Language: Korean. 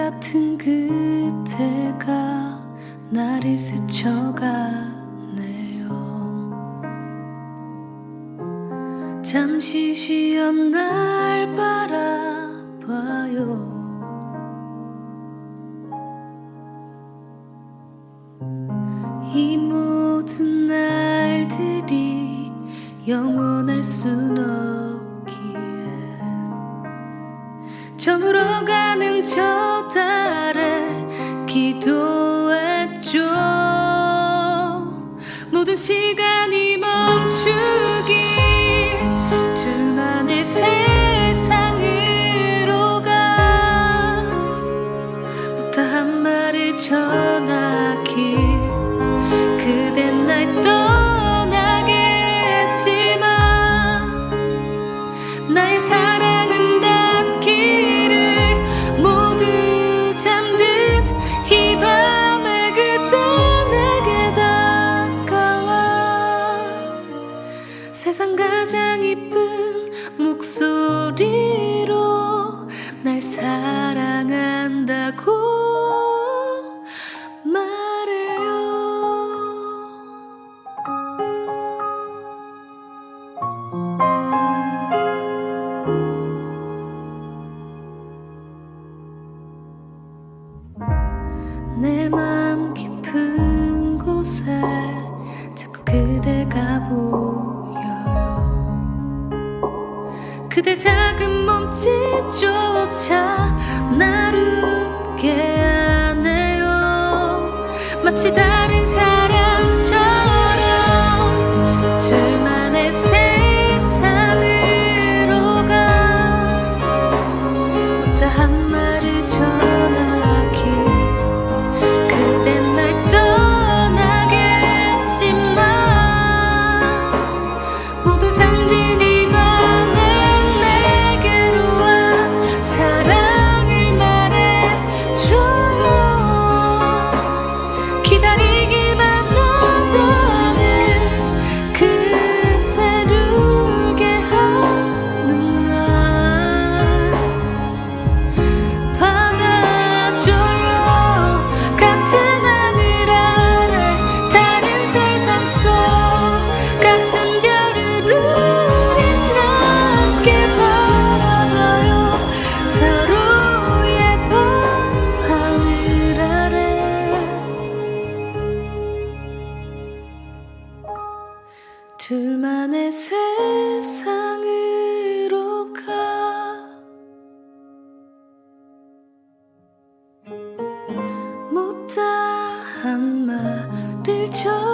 같은 그대가 나를 스쳐가네요. 잠시 쉬었 날 바라봐요. 이 모든 날들이 영원할 순 없 저물어 가는 저 달에 기도했죠 모든 시간이 멈추길 둘만의 세상으로 가. 못다한 말을 전하길 그댄 날 떠나게 했지만 나의 사 세상 가장 이쁜 목소리로 날 사랑한다고 말해요. 내맘 작은 몸짓조차 나를 웃게 하네요. 마치 다른 사람 같은 별을 우린 함께 바라봐요. 서로의 밤 하늘 아래. 둘만의 세상으로 가. 못다 한 말을 전